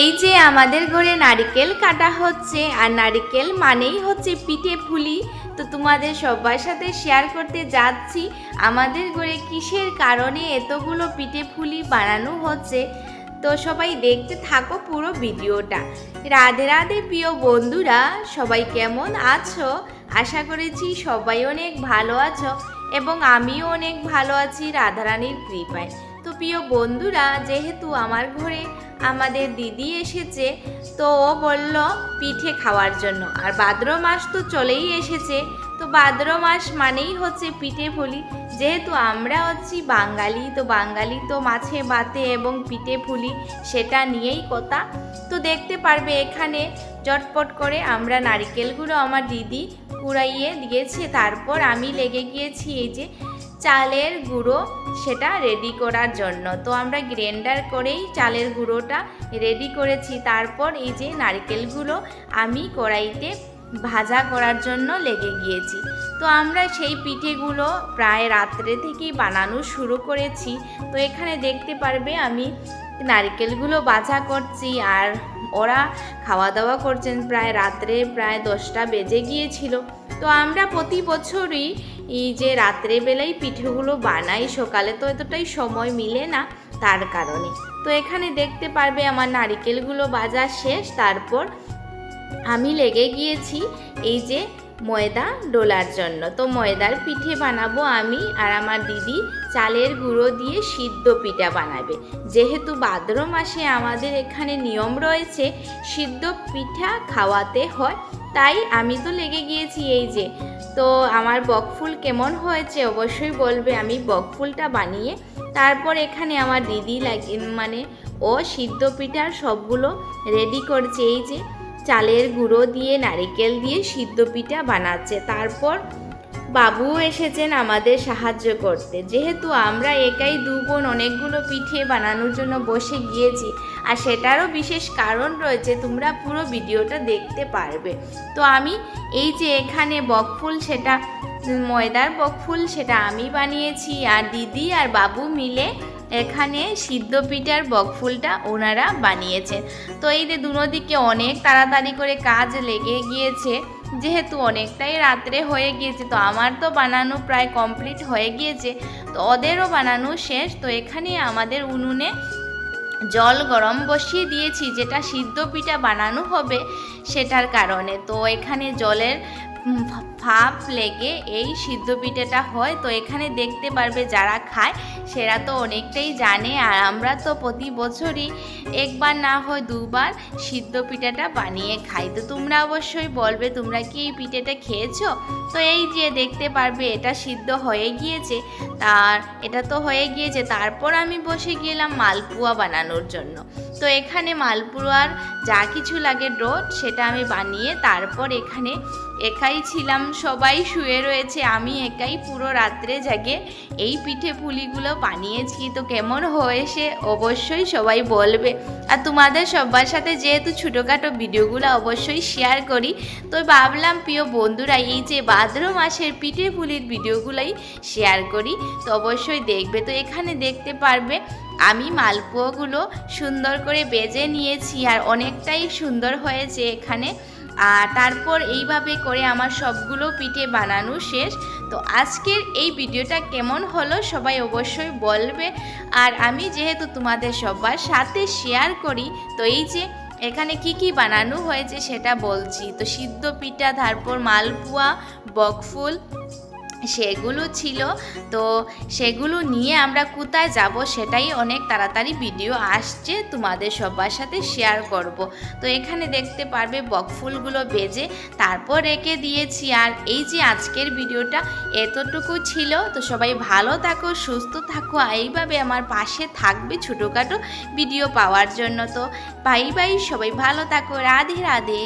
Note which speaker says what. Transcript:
Speaker 1: এই যে আমাদের ঘরে নারিকেল কাটা হচ্ছে, আর নারিকেল মানেই হচ্ছে পিঠে পুলি। তো তোমাদের সবার সাথে শেয়ার করতে যাচ্ছি, আমাদের ঘরে কিসের কারণে এতগুলো পিঠে পুলি বানানো হচ্ছে? তো সবাই দেখতে থাকো পুরো ভিডিওটা। রাধে রাধে প্রিয় বন্ধুরা, সবাই কেমন আছো? আশা করেছি সবাই অনেক ভালো আছো, এবং আমিও অনেক ভালো আছি রাধারানীর কৃপায়। তো প্রিয় বন্ধুরা, যেহেতু আমার ঘরে আমাদের দিদি এসেছে, তো ও বলল পিঠে খাওয়ার জন্য। আর ভাদ্র মাস তো চলেই এসেছে, তো ভাদ্র মাস মানেই হচ্ছে পিঠে ফুলি যেহেতু আমরা হচ্ছি বাঙালি, তো বাঙালি তো মাছে বাতে এবং পিঠে ফুলি সেটা নিয়েই কথা। তো দেখতে পারবে এখানে চটপট করে আমরা নারিকেলগুলো আমার দিদি কুড়াইয়ে দিয়েছে। তারপর আমি লেগে গিয়েছি এই যে চালের গুঁড়ো সেটা রেডি করার জন্য। তো আমরা গ্রাইন্ডার করেই চালের গুঁড়োটা রেডি করেছি। তারপর এই যে নারকেলগুলো আমি কড়াইতে ভাজা করার জন্য লেগে গিয়েছি। তো আমরা সেই পিঠেগুলো প্রায় রাত্রে থেকেই বানানো শুরু করেছি। তো এখানে দেখতে পারবে আমি নারকেলগুলো বাছা করছি আর ওরা খাওয়া দাওয়া করছেন প্রায় রাত্রে প্রায় দশটা বেজে গিয়েছিল। তো আমরা প্রতি বছরই এই যে রাত্রেবেলায় পিঠেগুলো বানাই, সকালে তো এতটাই সময় মিলে না তার কারণে। তো এখানে দেখতে পারবে আমার নারিকেলগুলো বাজার শেষ, তারপর আমি লেগে গিয়েছি এই যে ময়দা ডোলার জন্য। তো ময়দার পিঠে বানাবো আমি আর আমার দিদি চালের গুঁড়ো দিয়ে সিদ্ধ পিঠা বানাবে। যেহেতু ভাদ্র মাসে আমাদের এখানে নিয়ম রয়েছে, সিদ্ধ পিঠা খাওয়াতে হয় তাই আমি তো লেগে গিয়েছি এই যে। তো আমার বকফুল কেমন হয়েছে অবশ্যই বলবে। আমি বকফুলটা বানিয়ে তারপর এখানে আমার দিদি লাগে মানে ও সিদ্ধ পিঠার সবগুলো রেডি করছে। এই যে চালের গুঁড়ো দিয়ে, নারিকেল দিয়ে সিদ্ধ পিঠা বানাচ্ছে। তারপর বাবু এসেছেন আমাদের সাহায্য করতে। যেহেতু আমরা একাই দু বোন অনেকগুলো পিঠে বানানোর জন্য বসে গিয়েছি, আর সেটারও বিশেষ কারণ রয়েছে, তোমরা পুরো ভিডিওটা দেখতে পারবে। তো আমি এই যে এখানে বকফুল, সেটা ময়দার বকফুল, সেটা আমি বানিয়েছি, আর দিদি আর বাবু মিলে এখানে সিদ্ধ পিঠার বকফুলটা ওনারা বানিয়েছেন। তো এই যে দুনো দিকে অনেক তাড়াতাড়ি করে কাজ লেগে গিয়েছে যেহেতু অনেকটাই রাত্রে হয়ে গিয়েছে, তো আমার তো বানানো প্রায় কমপ্লিট হয়ে গিয়েছে। তো ওদেরও বানানো শেষ, তো এখানে আমাদের উনুনে জল গরম বসিয়ে দিয়েছি, যেটা সিদ্ধ পিঠা বানানো হবে সেটার কারণে। তো এখানে জলের ভাপ লেগে এই সিদ্ধ পিঠেটা হয়। তো এখানে দেখতে পারবে যারা খায়, সেরা তো অনেকটাই জানে। আর আমরা তো প্রতি বছরই একবার না হয় দুবার সিদ্ধ পিঠাটা বানিয়ে খাই। তো তোমরা অবশ্যই বলবে, তোমরা কি এই পিঠেটা খেয়েছো? তো এই যে দেখতে পারবে, এটা সিদ্ধ হয়ে গিয়েছে। তার, এটা তো হয়ে গিয়েছে। তারপর আমি বসে গেলাম মালপুয়া বানানোর জন্য। তো এখানে মালপুয়ার যা কিছু লাগে ডোট সেটা আমি বানিয়ে তারপর এখানে একাই ছিলাম। সবাই শুয়ে রয়েছে, আমি একাই পুরো রাত্রে জাগে এই পিঠে পুলিগুলো বানিয়েছি। তো কেমন হয়েছে অবশ্যই সবাই বলবে। আর তোমাদের সবার সাথে যেহেতু ছোটোখাটো ভিডিওগুলো অবশ্যই শেয়ার করি, তো ভাবলাম প্রিয় বন্ধুরা, এই যে ভাদ্র মাসের পিঠে পুলির ভিডিওগুলোই শেয়ার করি, তো অবশ্যই দেখবে। তো এখানে দেখতে পারবে আমি মালপোয়াগুলো সুন্দর করে বেজে নিয়েছি আর অনেকটাই সুন্দর হয়েছে এখানে। আর তারপর এইভাবে করে আমার সবগুলো পিঠে বানানো শেষ। তো আজকের এই ভিডিওটা কেমন হলো সবাই অবশ্যই বলবে। আর আমি যেহেতু তোমাদের সবার সাথে শেয়ার করি, তো এই যে এখানে কি কি বানানো হয়েছে সেটা বলছি। তো সিদ্ধ পিঠা, তারপর মালপোয়া, বকফুল সেগুলো ছিল। তো সেগুলো নিয়ে আমরা কোথায় যাব সেটাই অনেক তাড়াতাড়ি ভিডিও আসছে তোমাদের সবার সাথে শেয়ার করব। তো এখানে দেখতে পারবে বকফুলগুলো বেজে তারপর রেখে দিয়েছি। আর এই যে আজকের ভিডিওটা এতটুকু ছিল। তো সবাই ভালো থাকো, সুস্থ থাকো। এইভাবে আমার পাশে থাকবে ছোটোখাটো ভিডিও পাওয়ার জন্য। তো বাই বাই, সবাই ভালো থাকো। রাধে রাধে।